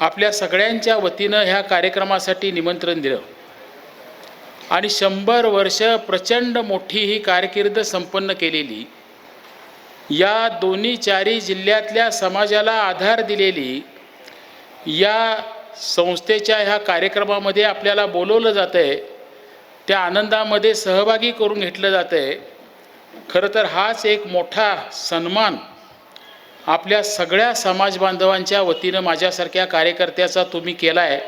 आपल्या सगळ्यांच्या वतीनं ह्या कार्यक्रमासाठी निमंत्रण दिलं. आणि शंभर वर्ष प्रचंड मोठी ही कारकीर्द संपन्न केलेली या दोन्ही चारी जिल्ह्यातल्या समाजाला आधार दिलेली या संस्थेच्या ह्या कार्यक्रमामध्ये आपल्याला बोलवलं जातं आहे त्या आनंदामध्ये सहभागी करून घेतलं जातं आहे खरं तर हाच एक मोठा सन्मान आपल्या सगळ्या समाज बांधवांच्या वतीनं माझ्यासारख्या कार्यकर्त्याचा तुम्ही केला आहे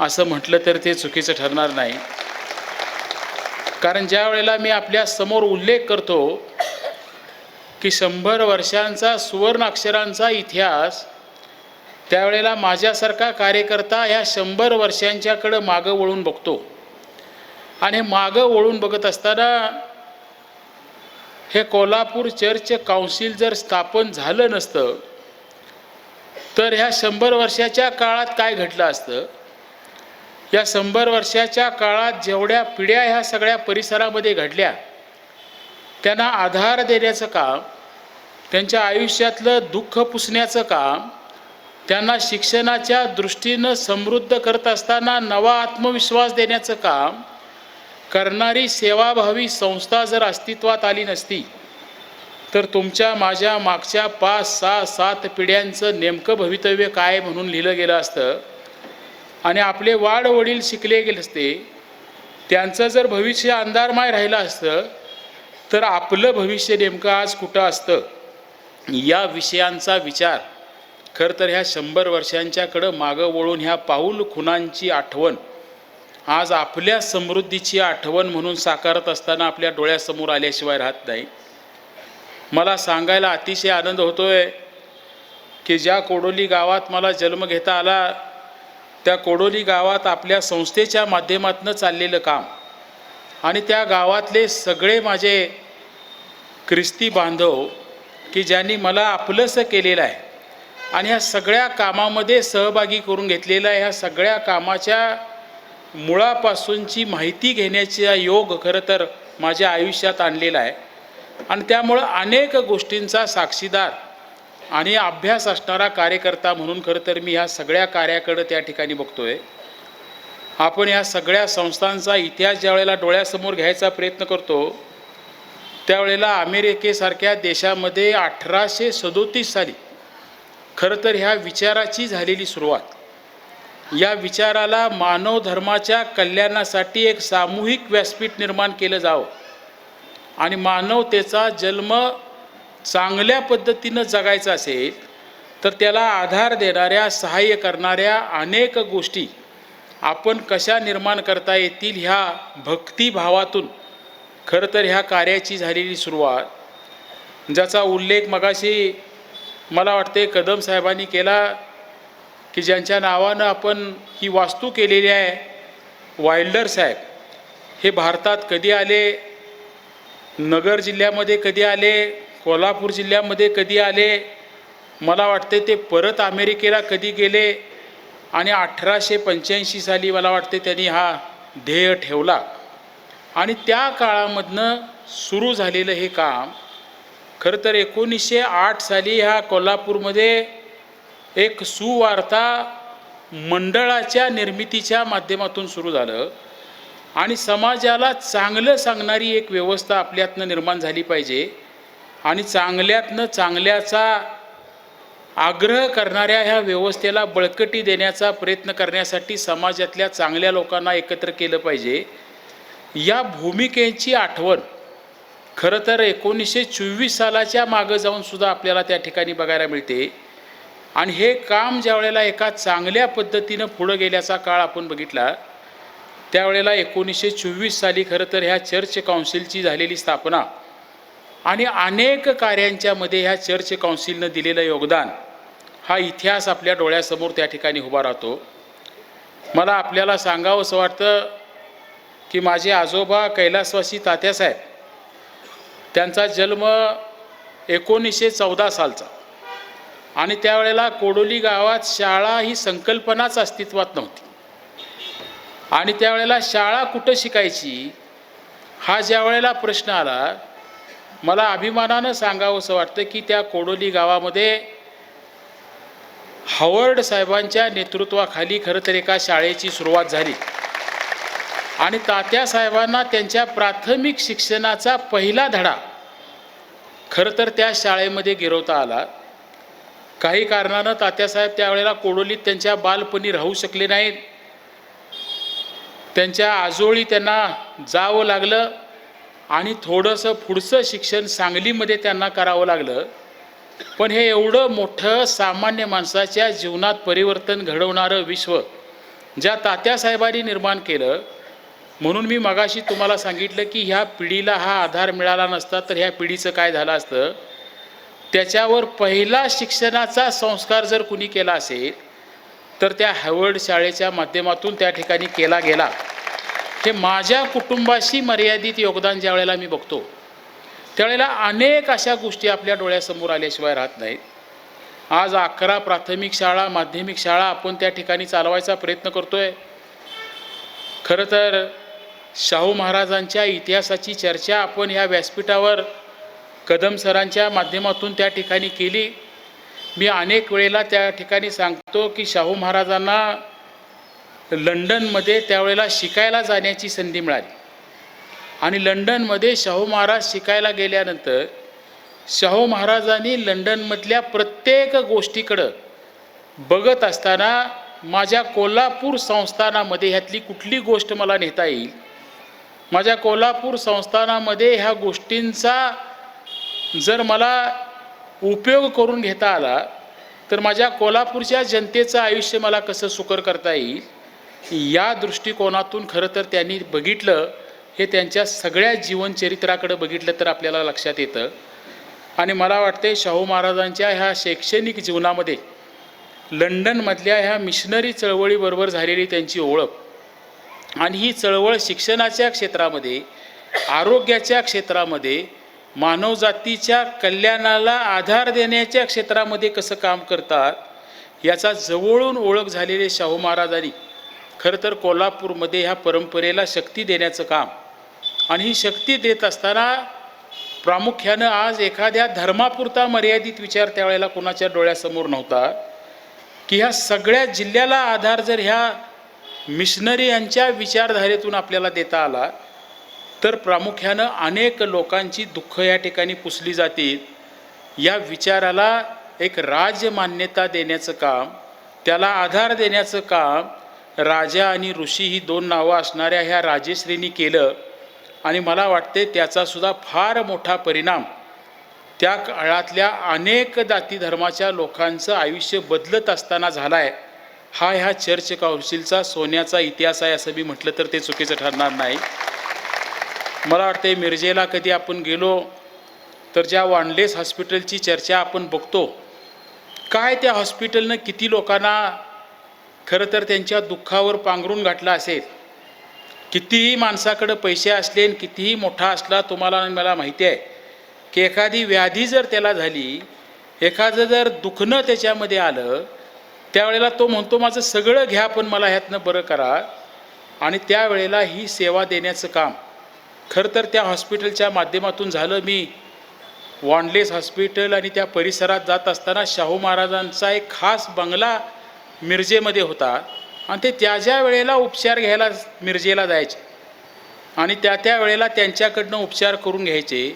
असं म्हटलं तर ते चुकीचं ठरणार नाही. कारण ज्या वेळेला मी आपल्यासमोर उल्लेख करतो की शंभर वर्षांचा सुवर्ण अक्षरांचा इतिहास त्यावेळेला माझ्यासारखा कार्यकर्ता ह्या शंभर वर्षांच्याकडं मागं वळून बघतो. आणि मागं वळून बघत असताना हे कोल्हापूर चर्च काउन्सिल जर स्थापन झालं नसतं तर ह्या शंभर वर्षाच्या काळात काय घडलं असतं? या शंभर वर्षाच्या काळात जेवढ्या पिढ्या ह्या सगळ्या परिसरामध्ये घडल्या त्यांना आधार देण्याचं काम त्यांच्या आयुष्यातलं दुःख पुसण्याचं काम त्यांना शिक्षणाच्या दृष्टीनं समृद्ध करत असताना नवा आत्मविश्वास देण्याचं काम करणारी सेवाभावी संस्था जर अस्तित्वात आली नसती तर तुमच्या माझ्या मागच्या पाच सहा सात पिढ्यांचं नेमकं भवितव्य काय म्हणून लिहिलं गेलं असतं? आणि आपले वाड वडील शिकले गेले असते त्यांचं जर भविष्य अंधारमय राहिलं असतं तर आपलं भविष्य नेमकं आज कुठं असतं? या विषयांचा विचार खरं तर ह्या शंभर वर्षांच्याकडं मागं वळून ह्या पाऊल खुनांची आठवण आज आपल्या समृद्धीची आठवण म्हणून साकारत असताना आपल्या डोळ्यासमोर आल्याशिवाय राहत नाही. मला सांगायला अतिशय आनंद होतोय की ज्या कोडोली गावात मला जन्म घेता आला त्या कोडोली गावात आपल्या संस्थेच्या माध्यमातून चाललेलं काम आणि त्या गावातले सगळे माझे ख्रिस्ती बांधव की ज्यांनी मला आपलंसं केलेलं आहे आणि ह्या सगळ्या कामामध्ये सहभागी करून घेतलेलं आहे ह्या सगळ्या कामाच्या मुळापासूनची माहिती घेण्याचा योग खरं तर माझ्या आयुष्यात आणलेला आहे. आणि त्यामुळं अनेक गोष्टींचा साक्षीदार आणि अभ्यास असणारा कार्यकर्ता म्हणून खरं तर मी ह्या सगळ्या कार्याकडं त्या ठिकाणी बघतो आहे आपण ह्या सगळ्या संस्थांचा इतिहास ज्या वेळेला डोळ्यासमोर घ्यायचा प्रयत्न करतो त्यावेळेला अमेरिकेसारख्या देशामध्ये अठराशे सदोतीस साली खरं तर ह्या विचाराची झालेली सुरुवात. या विचाराला मानव धर्माच्या कल्याणासाठी एक सामूहिक व्यासपीठ निर्माण केलं जावं. आणि मानवतेचा जन्म चांगल्या पद्धतीनं जगायचा असेल तर त्याला आधार देणाऱ्या सहाय्य करणाऱ्या अनेक गोष्टी आपण कशा निर्माण करता येतील ह्या भक्तिभावातून खरं तर ह्या कार्याची झालेली सुरुवात. ज्याचा उल्लेख मगाशी मला वाटते कदम साहेबांनी केला की ज्यांच्या नावानं आपण ही वास्तू केलेली आहे वाईल्डर साहेब हे भारतात कधी आले? नगर जिल्ह्यामध्ये कधी आले? कोल्हापूर जिल्ह्यामध्ये कधी आले? मला वाटते ते परत अमेरिकेला कधी गेले? आणि अठराशे पंच्याऐंशी साली मला वाटते त्यांनी हा ध्येय ठेवला. आणि त्या काळामधनं सुरू झालेलं हे काम खरं तर एकोणीसशे आठ साली ह्या कोल्हापूरमध्ये एक सुवार्ता मंडळाच्या निर्मितीच्या माध्यमातून सुरू झालं. आणि समाजाला चांगलं सांगणारी एक व्यवस्था आपल्यातनं निर्माण झाली पाहिजे. आणि चांगल्यातनं चांगल्याचा आग्रह करणाऱ्या ह्या व्यवस्थेला बळकटी देण्याचा प्रयत्न करण्यासाठी समाजातल्या चांगल्या लोकांना एकत्र केलं पाहिजे. या भूमिकेची आठवण खरं तर एकोणीसशे चोवीस सालाच्या मागं जाऊन सुद्धा आपल्याला त्या ठिकाणी बघायला मिळते. आणि हे काम ज्या वेळेला एका चांगल्या पद्धतीनं पुढं गेल्याचा काळ आपण बघितला त्यावेळेला एकोणीसशे चोवीस साली खरं तर ह्या चर्च काउन्सिलची झालेली स्थापना आणि अनेक कार्यांच्यामध्ये ह्या चर्च काउन्सिलनं दिलेलं योगदान हा इतिहास आपल्या डोळ्यासमोर त्या ठिकाणी उभा राहतो. मला आपल्याला सांगावं असं वाटतं की माझे आजोबा कैलासवासी तात्यासाहेब त्यांचा जन्म एकोणीसशे चौदा सालचा. आणि त्यावेळेला कोडोली गावात शाळा ही संकल्पनाच अस्तित्वात नव्हती. आणि त्यावेळेला शाळा कुठं शिकायची? हा ज्या वेळेला प्रश्न आला मला अभिमानानं सांगावं असं वाटतं की त्या कोडोली गावामध्ये हवर्ड साहेबांच्या नेतृत्वाखाली खरं तर एका शाळेची सुरुवात झाली. आणि तात्या साहेबांना त्यांच्या प्राथमिक शिक्षणाचा पहिला धडा खरं तर त्या शाळेमध्ये गिरवता आला. काही कारणानं तात्यासाहेब त्यावेळेला कोडोलीत त्यांच्या बालपणी राहू शकले नाहीत. त्यांच्या आजोळी त्यांना जावं लागलं आणि थोडंसं पुढचं शिक्षण सांगलीमध्ये त्यांना करावं लागलं. पण हे एवढं मोठं सामान्य माणसाच्या जीवनात परिवर्तन घडवणारं विश्व ज्या तात्यासाहेबांनी निर्माण केलं. म्हणून मी मगाशी तुम्हाला सांगितलं की ह्या पिढीला हा आधार मिळाला नसता तर ह्या पिढीचं काय झालं असतं? त्याच्यावर पहिला शिक्षणाचा संस्कार जर कुणी केला असेल तर त्या हॅवर्ड शाळेच्या माध्यमातून त्या ठिकाणी केला गेला. हे माझ्या कुटुंबाशी मर्यादित योगदान ज्या वेळेला मी बघतो त्यावेळेला अनेक अशा गोष्टी आपल्या डोळ्यासमोर आल्याशिवाय राहत नाहीत. आज अकरा प्राथमिक शाळा माध्यमिक शाळा आपण त्या ठिकाणी चालवायचा प्रयत्न करतोय. खरं तर शाहू महाराजांच्या इतिहासाची चर्चा आपण ह्या व्यासपीठावर कदम सरांच्या माध्यमातून त्या ठिकाणी केली. मी अनेक वेळेला त्या ठिकाणी सांगतो की शाहू महाराजांना लंडनमध्ये त्यावेळेला शिकायला जाण्याची संधी मिळाली. आणि लंडनमध्ये शाहू महाराज शिकायला गेल्यानंतर शाहू महाराजांनी लंडनमधल्या प्रत्येक गोष्टीकडं बघत असताना माझ्या कोल्हापूर संस्थानामध्ये ह्यातली कुठली गोष्ट मला नेता येईल? माझ्या कोल्हापूर संस्थानामध्ये ह्या गोष्टींचा जर मला उपयोग करून घेता आला तर माझ्या कोल्हापूरच्या जनतेचं आयुष्य मला कसं सुकर करता येईल या दृष्टिकोनातून खरं तर त्यांनी बघितलं हे त्यांच्या सगळ्या जीवनचरित्राकडे बघितलं तर आपल्याला लक्षात येतं. आणि मला वाटते शाहू महाराजांच्या ह्या शैक्षणिक जीवनामध्ये लंडनमधल्या ह्या मिशनरी चळवळीबरोबर झालेली त्यांची ओळख आणि ही चळवळ शिक्षणाच्या क्षेत्रामध्ये आरोग्याच्या क्षेत्रामध्ये मानवजातीच्या कल्याणाला आधार देण्याच्या क्षेत्रामध्ये कसं काम करतात याचा जवळून ओळख झालेले शाहू महाराजांनी खरं तर कोल्हापूरमध्ये ह्या परंपरेला शक्ती देण्याचं काम. आणि ही शक्ती देत असताना प्रामुख्यानं आज एखाद्या धर्मापुरता मर्यादित विचार त्यावेळेला कोणाच्या डोळ्यासमोर नव्हता की ह्या सगळ्या जिल्ह्याला आधार जर ह्या मिशनरी यांच्या विचारधारेतून आपल्याला देता आला तर प्रामुख्यानं अनेक लोकांची दुःख या ठिकाणी पुसली जातील या विचाराला एक राजमान्यता देण्याचं काम त्याला आधार देण्याचं काम राजा आणि ऋषी ही दोन नावं असणाऱ्या ह्या राजेश्रींनी केलं. आणि मला वाटते त्याचासुद्धा फार मोठा परिणाम. त्या काळातल्या अनेक जाती धर्माच्या लोकांचं आयुष्य बदलत असताना झाला आहे हा ह्या चर्च काउन्सिलचा सोन्याचा इतिहास आहे असं मी म्हटलं तर ते चुकीचं ठरणार नाही. मला वाटते मिरजेला कधी आपण गेलो तर ज्या वानलेस हॉस्पिटलची चर्चा आपण बघतो काय त्या हॉस्पिटलनं किती लोकांना खरं तर त्यांच्या दुःखावर पांघरून घातलं असेल? कितीही माणसाकडं पैसे असले आणि कितीही मोठा असला तुम्हाला मला माहिती आहे की एखादी व्याधी जर त्याला झाली एखादं जर दुखणं त्याच्यामध्ये आलं त्यावेळेला तो म्हणतो माझं सगळं घ्या पण मला ह्यातनं बरं करा. आणि त्यावेळेला ही सेवा देण्याचं काम खरं तर त्या हॉस्पिटलच्या माध्यमातून झालं मी. वॉन्डलेस हॉस्पिटल आणि त्या परिसरात जात असताना शाहू महाराजांचा एक खास बंगला मिरजेमध्ये होता. आणि ते त्या ज्या वेळेला उपचार घ्यायला मिरजेला जायचे आणि त्या त्या वेळेला त्यांच्याकडनं उपचार करून घ्यायचे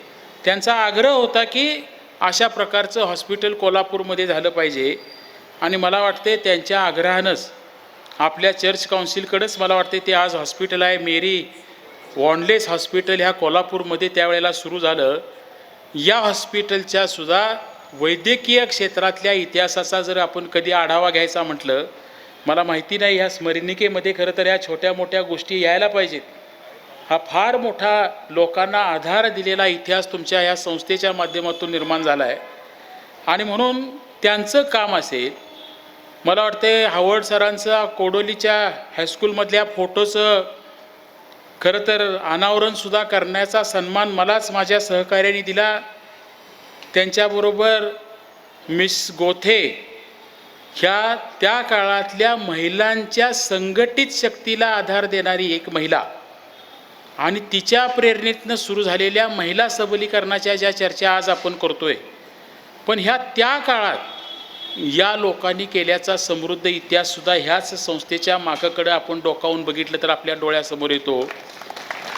त्यांचा आग्रह होता की अशा प्रकारचं हॉस्पिटल कोल्हापूरमध्ये झालं पाहिजे. आणि मला वाटते त्यांच्या आग्रहानंच आपल्या चर्च काउन्सिलकडंच मला वाटते ते आज हॉस्पिटल आहे मेरी वॉन्डलेस हॉस्पिटल ह्या कोल्हापूरमध्ये त्यावेळेला सुरू झालं. या हॉस्पिटलच्या सुद्धा वैद्यकीय क्षेत्रातल्या इतिहासाचा जर आपण कधी आढावा घ्यायचा म्हटलं मला माहिती नाही ह्या स्मरणिकेमध्ये खरं तर या छोट्या मोठ्या गोष्टी यायला पाहिजेत. हा फार मोठा लोकांना आधार दिलेला इतिहास तुमच्या ह्या संस्थेच्या माध्यमातून निर्माण झाला आहे आणि म्हणून त्यांचं काम असेल मला वाटते हावर्ड सरांचा कोडोलीच्या हायस्कूलमधल्या फोटोचं खरं तर अनावरणसुद्धा करण्याचा सन्मान मलाच माझ्या सहकार्याने दिला. त्यांच्याबरोबर मिस गोथे ह्या त्या काळातल्या महिलांच्या संघटित शक्तीला आधार देणारी एक महिला आणि तिच्या प्रेरणेतनं सुरू झालेल्या महिला सबलीकरणाच्या ज्या चर्चा आज आपण करतोय पण ह्या त्या काळात या लोकांनी केल्याचा समृद्ध इतिहाससुद्धा ह्याच संस्थेच्या मागाकडे आपण डोकावून बघितलं तर आपल्या डोळ्यासमोर येतो.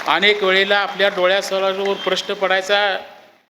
अनेक वेळेला आपल्या डोळ्यासमोर प्रश्न पडायचा